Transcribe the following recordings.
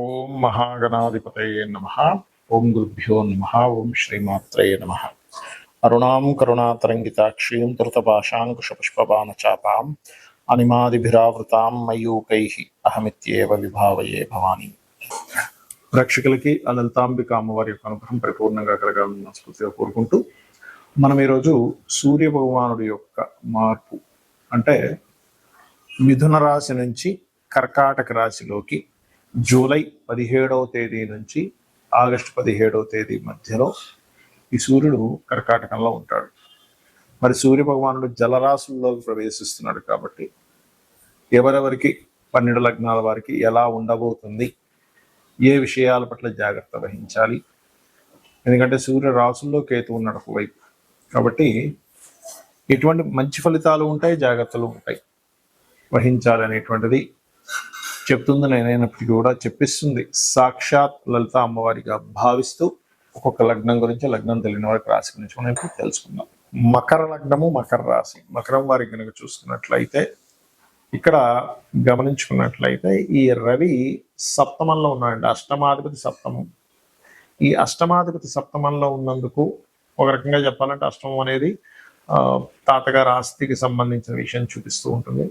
ఓం మహాగణాధిపతయే నమ. ఓం గురుభ్యో నమ. ఓం శ్రీమాత్రయే నమ. అరుణాం కరుణాతరంగితాక్షీం ధృతపాశాంకుశపుష్పబాణచాపాం అనిమాదిభిరావృతాం మయూకై అహమిత్యేవ విభావయే భవాని. ప్రేక్షకులకి ఆ లలితాంబిక అమ్మవారి యొక్క అనుగ్రహం పరిపూర్ణంగా కలగాలని మనస్ఫూర్తిగా కోరుకుంటూ మనం ఈరోజు సూర్య భగవానుడి యొక్క మార్పు అంటే మిథున రాశి నుంచి కర్కాటక రాశిలోకి జూలై పదిహేడవ తేదీ నుంచి ఆగస్టు పదిహేడవ తేదీ మధ్యలో ఈ సూర్యుడు కర్కాటకంలో ఉంటాడు. మరి సూర్య భగవానుడు జలరాశుల్లోకి ప్రవేశిస్తున్నాడు కాబట్టి ఎవరెవరికి పన్నెండు లగ్నాల వారికి ఎలా ఉండబోతుంది ఏ విషయాల పట్ల జాగ్రత్త వహించాలి? ఎందుకంటే సూర్య రాసుల్లో కేతు ఉన్నాడు ఒకవైపు. కాబట్టి ఎటువంటి మంచి ఫలితాలు ఉంటాయి జాగ్రత్తలు ఉంటాయి. వహించాలి అనేటువంటిది చెప్తుంది నేనైనప్పటికీ కూడా చెప్పిస్తుంది. సాక్షాత్ లలిత అమ్మవారిగా భావిస్తూ ఒక్కొక్క లగ్నం గురించి లగ్నం తెలియని వారికి రాశి గురించి మనం ఇప్పుడు తెలుసుకుందాం. మకర లగ్నము మకర రాశి. మకరం వారి కనుక చూసుకున్నట్లయితే ఇక్కడ గమనించుకున్నట్లయితే ఈ రవి సప్తమంలో ఉన్నాడండి. అష్టమాధిపతి సప్తమం. ఈ అష్టమాధిపతి సప్తమంలో ఉన్నందుకు ఒక రకంగా చెప్పాలంటే అష్టమం అనేది తాతగారు తాతగారి ఆస్తికి సంబంధించిన విషయం చూపిస్తూ ఉంటుంది.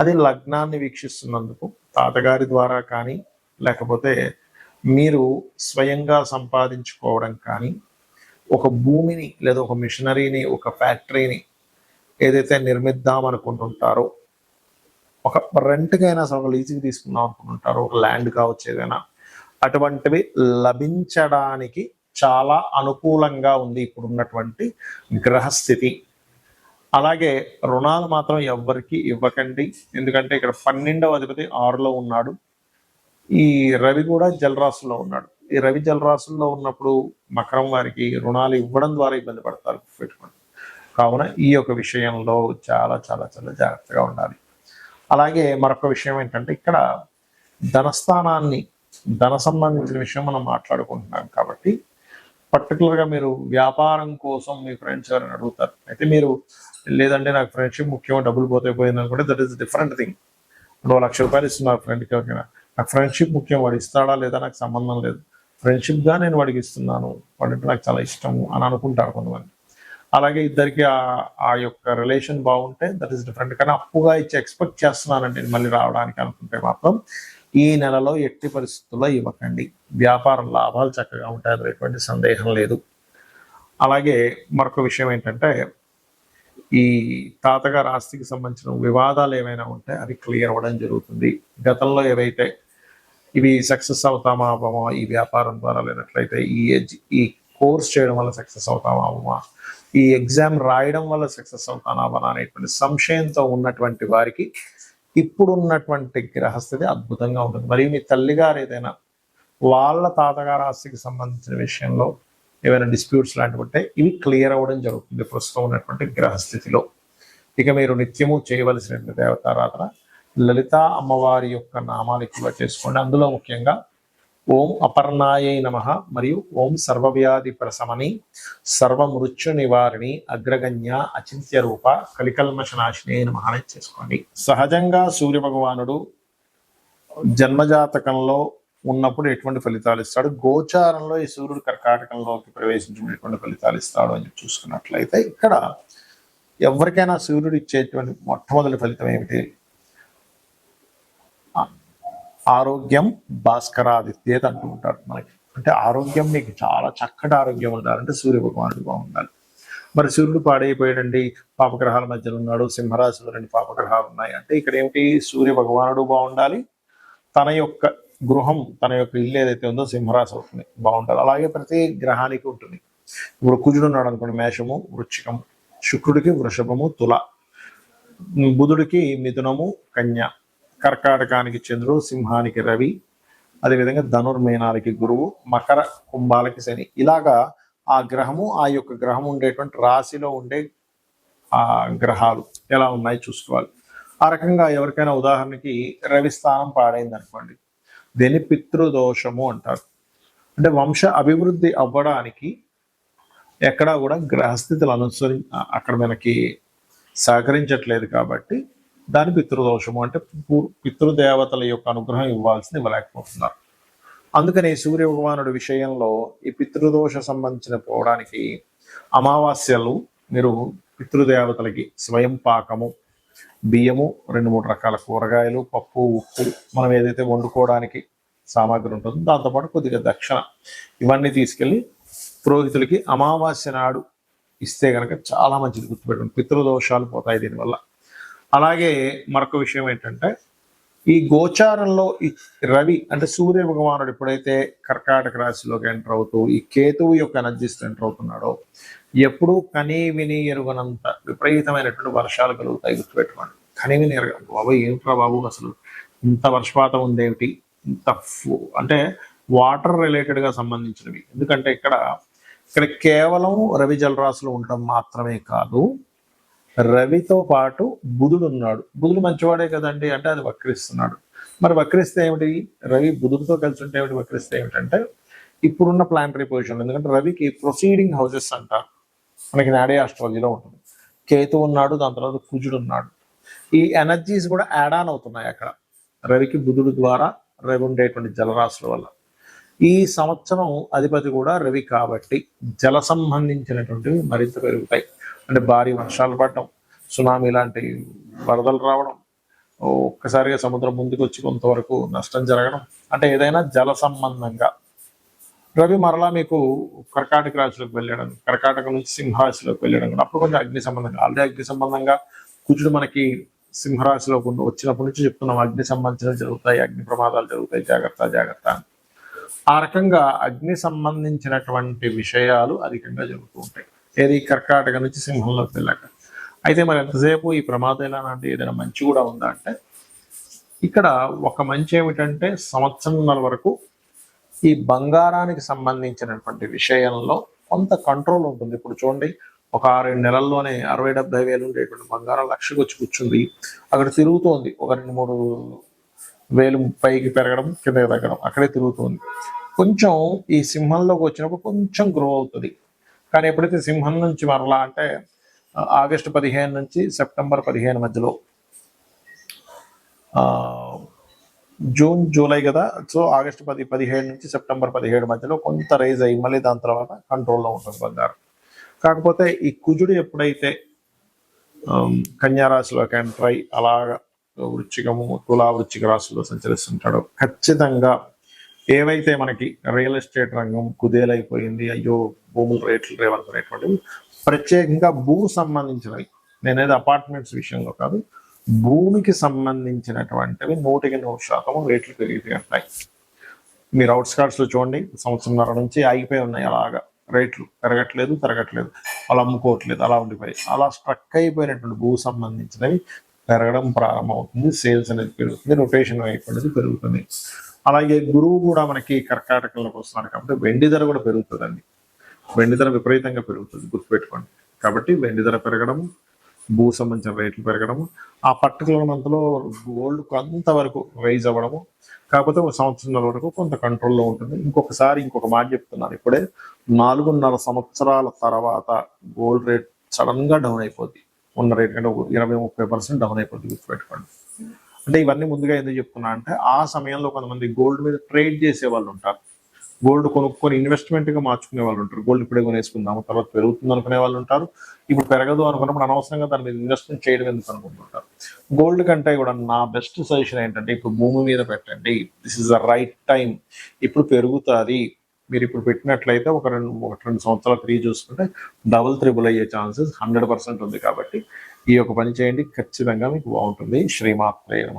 అది లగ్నాన్ని వీక్షిస్తున్నందుకు తాతగారి ద్వారా కానీ లేకపోతే మీరు స్వయంగా సంపాదించుకోవడం కానీ ఒక భూమిని లేదా ఒక మిషనరీని ఒక ఫ్యాక్టరీని ఏదైతే నిర్మిద్దాం అనుకుంటుంటారో ఒక రెంట్కైనా సరే ఒక లీజుకి తీసుకుందాం అనుకుంటుంటారో ఒక ల్యాండ్ కావచ్చు ఏదైనా అటువంటివి లభించడానికి చాలా అనుకూలంగా ఉంది ఇప్పుడున్నటువంటి గ్రహస్థితి. అలాగే రుణాలు మాత్రం ఎవ్వరికి ఇవ్వకండి. ఎందుకంటే ఇక్కడ పన్నెండవ అధిపతి ఆరులో ఉన్నాడు. ఈ రవి కూడా జలరాశుల్లో ఉన్నాడు. ఈ రవి జలరాశుల్లో ఉన్నప్పుడు మకరం వారికి రుణాలు ఇవ్వడం ద్వారా ఇబ్బంది పడతారు పెట్టుకోండి. కావున ఈ యొక్క విషయంలో చాలా చాలా చాలా జాగ్రత్తగా ఉండాలి. అలాగే మరొక విషయం ఏంటంటే ఇక్కడ ధనస్థానాన్ని ధన సంబంధించిన విషయం మనం మాట్లాడుకుంటున్నాం కాబట్టి పర్టికులర్గా మీరు వ్యాపారం కోసం మీ ఫ్రెండ్స్ ఎవరైనా అడుగుతారు. అయితే మీరు లేదంటే నాకు ఫ్రెండ్షిప్ ముఖ్యం డబ్బులు పోతే పోయింది అనుకుంటే దట్ ఈస్ డిఫరెంట్ థింగ్. రెండు లక్ష రూపాయలు ఇస్తున్నారు ఫ్రెండ్కి ఎవరికైనా. నాకు ఫ్రెండ్షిప్ ముఖ్యం వాడు ఇస్తాడా లేదా నాకు సంబంధం లేదు. ఫ్రెండ్షిప్గా నేను వాడికి ఇస్తున్నాను వాడంటే నాకు చాలా ఇష్టము అని అనుకుంటారు కొంతమంది. అలాగే ఇద్దరికి ఆ- ఆ యొక్క రిలేషన్ బాగుంటే దట్ ఈస్ డిఫరెంట్. కానీ అప్పుగా ఇచ్చి ఎక్స్పెక్ట్ చేస్తున్నానండి నేను మళ్ళీ రావడానికి అనుకుంటే మాత్రం ఈ నెలలో ఎట్టి పరిస్థితుల్లో ఇవ్వకండి. వ్యాపార లాభాలు చక్కగా ఉంటాయి ఎటువంటి సందేహం లేదు. అలాగే మరొక విషయం ఏంటంటే ఈ తాతగారు ఆస్తికి సంబంధించిన వివాదాలు ఏమైనా ఉంటే అవి క్లియర్ అవ్వడం జరుగుతుంది. గతంలో ఏవైతే ఇవి సక్సెస్ అవుతామా అవ్వమా ఈ వ్యాపారం ద్వారా లేనట్లయితే ఈ ఈ కోర్స్ చేయడం వల్ల సక్సెస్ అవుతామా అవ్వమా ఈ ఎగ్జామ్ రాయడం వల్ల సక్సెస్ అవుతానా అవ్వనా అనేటువంటి సంశయంతో ఉన్నటువంటి వారికి ఇప్పుడున్నటువంటి గ్రహస్థితి అద్భుతంగా ఉంటుంది. మరియు మీ తల్లిగారు ఏదైనా వాళ్ళ తాతగారు ఆస్తికి సంబంధించిన విషయంలో ఏమైనా డిస్ప్యూట్స్ లాంటివి ఉంటే ఇవి క్లియర్ అవ్వడం జరుగుతుంది ప్రస్తుతం ఉన్నటువంటి గ్రహస్థితిలో. ఇక మీరు నిత్యము చేయవలసిన దేవతారాధన లలిత అమ్మవారి యొక్క నామాలు ఎక్కువ చేసుకోండి. అందులో ముఖ్యంగా ఓం అపర్ణాయై నమ మరియు ఓం సర్వవ్యాధి ప్రసమని సర్వమృత్యు నివారిణి అగ్రగణ్య అచింత్య రూప కలికల్మషనాశిని నమ అని చేసుకోండి. సహజంగా సూర్య భగవానుడు జన్మజాతకంలో ఉన్నప్పుడు ఎటువంటి ఫలితాలు ఇస్తాడు? గోచారంలో ఈ సూర్యుడు కర్కాటకంలోకి ప్రవేశించడం ఎటువంటి ఫలితాలు ఇస్తాడు అని చూసుకున్నట్లయితే ఇక్కడ ఎవరికైనా సూర్యుడు ఇచ్చేటువంటి మొట్టమొదటి ఫలితం ఏమిటి? ఆరోగ్యం భాస్కరాదిత్యేత అంటూ ఉంటారు మనకి. అంటే ఆరోగ్యం మీకు చాలా చక్కటి ఆరోగ్యం ఉండాలంటే సూర్య భగవానుడు బాగుండాలి. మరి సూర్యుడు పాడైపోయాడండి. పాపగ్రహాల మధ్యలో ఉన్నాడు. సింహరాశిలో రెండు పాపగ్రహాలు ఉన్నాయి. అంటే ఇక్కడ ఏమిటి? సూర్య భగవానుడు బాగుండాలి. తన యొక్క గృహం తన యొక్క ఇల్లు ఏదైతే ఉందో సింహరాశి అవుతుంది. బాగుండాలి. అలాగే ప్రతి గ్రహానికి ఉంటుంది. ఇప్పుడు కుజుడు ఉన్నాడు అనుకోండి. మేషము వృచ్చికము శుక్రుడికి వృషభము తుల బుధుడికి మిథునము కన్య. కర్కాటకానికి చంద్రుడు సింహానికి రవి అదేవిధంగా ధనుర్మేనాలకి గురువు మకర కుంభాలకి శని. ఇలాగా ఆ గ్రహము ఆ యొక్క గ్రహం ఉండేటువంటి రాశిలో ఉండే ఆ గ్రహాలు ఎలా ఉన్నాయి చూసుకోవాలి. ఆ రకంగా ఎవరికైనా ఉదాహరణకి రవి స్థానం పాడైంది అనుకోండి దీన్ని పితృదోషము అంటారు. అంటే వంశ అభివృద్ధి అవ్వడానికి ఎక్కడా కూడా గ్రహస్థితులు అనుసరి అక్కడ మనకి సహకరించట్లేదు కాబట్టి దాని పితృదోషము అంటే పితృదేవతల యొక్క అనుగ్రహం ఇవ్వాల్సింది ఇవ్వలేకపోతున్నారు. అందుకని సూర్య భగవానుడి విషయంలో ఈ పితృదోష సంబంధించిన పోవడానికి అమావాస్యలు మీరు పితృదేవతలకి స్వయం పాకము బియ్యము రెండు మూడు రకాల కూరగాయలు పప్పు ఉప్పు మనం ఏదైతే వండుకోవడానికి సామాగ్రి ఉంటుందో దాంతోపాటు కొద్దిగా దక్షిణ ఇవన్నీ తీసుకెళ్ళి పురోహితులకి అమావాస్య నాడు ఇస్తే కనుక చాలా మంచిది గుర్తుపెట్టండి పితృదోషాలు పోతాయి దీనివల్ల. అలాగే మరొక విషయం ఏంటంటే ఈ గోచారంలో ఈ రవి అంటే సూర్య భగవానుడు ఎప్పుడైతే కర్కాటక రాశిలోకి ఎంటర్ అవుతూ ఈ కేతువు యొక్క ఎనర్జీస్ ఎంటర్ అవుతున్నాడో ఎప్పుడూ కనీ విని ఎరుగనంత విపరీతమైనటువంటి వర్షాలు కలుగుతాయి గుర్తుపెట్టుకోండి. కనీ విని ఎరగ బాబు ఏమిట్రా బాబు అసలు ఇంత వర్షపాతం ఉందేమిటి? ఇంత ఫు- అంటే వాటర్ రిలేటెడ్గా సంబంధించినవి. ఎందుకంటే ఇక్కడ ఇక్కడ కేవలం రవి జలరాశులు ఉండటం మాత్రమే కాదు రవితో పాటు బుధుడు ఉన్నాడు. బుధుడు మంచివాడే కదండి అంటే అది వక్రిస్తున్నాడు. మరి వక్రిస్తే ఏమిటి? రవి బుధుడితో కలిసి ఉంటే ఏమిటి? వక్రిస్తే ఏమిటంటే ఇప్పుడున్న ప్లానటరీ పొజిషన్ ఎందుకంటే రవికి ప్రొసీడింగ్ హౌసెస్ అంటారు మనకి నాడే ఆస్ట్రాలజీలో ఉంటుంది. కేతు ఉన్నాడు దాని తర్వాత కుజుడు ఉన్నాడు. ఈ ఎనర్జీస్ కూడా యాడ్ ఆన్ అవుతున్నాయి అక్కడ. రవికి బుధుడు ద్వారా రవి ఉండేటువంటి జలరాశుల వల్ల. ఈ సంవత్సరం అధిపతి కూడా రవి కాబట్టి జల సంబంధించినటువంటివి మరింత పెరుగుతాయి. అంటే భారీ వర్షాలు పడటం సునామీ లాంటి వరదలు రావడం ఒక్కసారిగా సముద్రం ముందుకు వచ్చి కొంతవరకు నష్టం జరగడం అంటే ఏదైనా జల సంబంధంగా. రవి మరలా మీకు కర్కాటక రాశిలోకి వెళ్ళడం కర్కాటక నుంచి సింహరాశిలోకి వెళ్ళడం కూడా అప్పుడు కొంచెం అగ్ని సంబంధంగా ఆల్రెడీ అగ్ని సంబంధంగా కుజుడు మనకి సింహరాశిలో వచ్చినప్పటి నుంచి చెప్తున్నాం అగ్ని సంబంధించిన జరుగుతాయి అగ్ని ప్రమాదాలు జరుగుతాయి జాగ్రత్త జాగ్రత్త ఆ రకంగా అగ్ని సంబంధించినటువంటి విషయాలు అధికంగా జరుగుతూ ఉంటాయి. ఏది? కర్కాటక నుంచి సింహంలోకి వెళ్ళాక. అయితే మరి ఎంతసేపు ఈ ప్రమాదం ఎలా అంటే ఏదైనా మంచి కూడా ఉందా అంటే ఇక్కడ ఒక మంచి ఏమిటంటే సంవత్సరంన్నర వరకు ఈ బంగారానికి సంబంధించినటువంటి విషయంలో కొంత కంట్రోల్ ఉంటుంది. ఇప్పుడు చూడండి ఒక ఆరేడు నెలల్లోనే అరవై డెబ్బై వేలు ఉండేటువంటి బంగారం లక్షకు వచ్చి కూర్చుంది. అక్కడ తిరుగుతోంది. ఒక రెండు మూడు వేలు పైకి పెరగడం కిందకి తగ్గడం అక్కడే తిరుగుతుంది. కొంచెం ఈ సింహంలోకి వచ్చినప్పుడు కొంచెం గ్రో అవుతుంది. కానీ ఎప్పుడైతే సింహం నుంచి మరలా అంటే ఆగస్టు పదిహేను నుంచి సెప్టెంబర్ పదిహేను మధ్యలో జూన్ జూలై కదా సో ఆగస్టు పది పదిహేడు నుంచి సెప్టెంబర్ పదిహేడు మధ్యలో కొంత రైజ్ అయ్యి మళ్ళీ దాని తర్వాత కంట్రోల్లో ఉంటుంది బంగారం. కాకపోతే ఈ కుజుడు ఎప్పుడైతే ఆమ్, కన్యా ఎంటర్ అయి అలాగ వృచ్చికము తులా వృచ్చిక రాశిలో సంచరిస్తుంటాడో ఖచ్చితంగా ఏవైతే మనకి రియల్ ఎస్టేట్ రంగం కుదేలైపోయింది అయ్యో భూముల రేట్లు రేవనుకునేటువంటివి ప్రత్యేకంగా భూ సంబంధించినవి నేనేది అపార్ట్మెంట్స్ విషయంలో కాదు భూమికి సంబంధించినటువంటివి నూటికి నూరు శాతం రేట్లు పెరిగిపోయి మీరు అవుట్స్కార్ట్స్లో చూడండి సంవత్సరంన్నర నుంచి ఆగిపోయి ఉన్నాయి అలాగా. రేట్లు పెరగట్లేదు పెరగట్లేదు. అలా అమ్ముకోవట్లేదు అలా ఉండిపోయి అలా స్ట్రక్ అయిపోయినటువంటి భూ సంబంధించినవి పెరగడం ప్రారంభమవుతుంది సేల్స్ అనేది పెరుగుతుంది రొటేషన్ అయిపోయినది పెరుగుతుంది. అలాగే గురువు కూడా మనకి కర్కాటకంలోకి వస్తున్నారు కాబట్టి వెండి ధర కూడా పెరుగుతుందండి. వెండి ధర విపరీతంగా పెరుగుతుంది గుర్తుపెట్టుకోండి. కాబట్టి వెండి ధర పెరగడము భూ సంబంధించిన రేట్లు పెరగడము ఆ పర్టికులర్ మంత్లో గోల్డ్ కొంతవరకు రైజ్ అవ్వడము కాకపోతే ఒక సంవత్సరం వరకు కొంత కంట్రోల్లో ఉంటుంది. ఇంకొకసారి ఇంకొక మాట చెప్తున్నాను ఇప్పుడే నాలుగున్నర సంవత్సరాల తర్వాత గోల్డ్ రేట్ సడన్గా డౌన్ అయిపోద్ది. ఉన్న రేట్ కంటే ఇరవై ముప్పై పర్సెంట్ డౌన్ అయిపోద్ది గుర్తుపెట్టుకోండి. అంటే ఇవన్నీ ముందుగా ఎందుకు చెప్తున్నా అంటే ఆ సమయంలో కొంతమంది గోల్డ్ మీద ట్రేడ్ చేసే వాళ్ళు ఉంటారు. గోల్డ్ కొనుక్కొని ఇన్వెస్ట్మెంట్గా మార్చుకునే వాళ్ళు ఉంటారు. గోల్డ్ ఇప్పుడే కొనేసుకుందాము తర్వాత పెరుగుతుంది అనుకునే వాళ్ళు ఉంటారు. ఇప్పుడు పెరగదు అనుకున్నప్పుడు అనవసరంగా దాని మీద ఇన్వెస్ట్మెంట్ చేయడం ఎందుకు అనుకుంటుంటారు? గోల్డ్ కంటే కూడా నా బెస్ట్ సజెషన్ ఏంటంటే ఇప్పుడు భూమి మీద పెట్టండి. This is the right time ఇప్పుడు పెరుగుతుంది. మీరు ఇప్పుడు పెట్టినట్లయితే ఒక రెండు ఒక రెండు సంవత్సరాలు ఫ్రీ చూసుకుంటే డబుల్ త్రిబుల్ అయ్యే ఛాన్సెస్ హండ్రెడ్ పర్సెంట్ ఉంది కాబట్టి ఈ యొక్క పని చేయండి. ఖచ్చితంగా మీకు బాగుంటుంది. శ్రీమాత్రే నమ.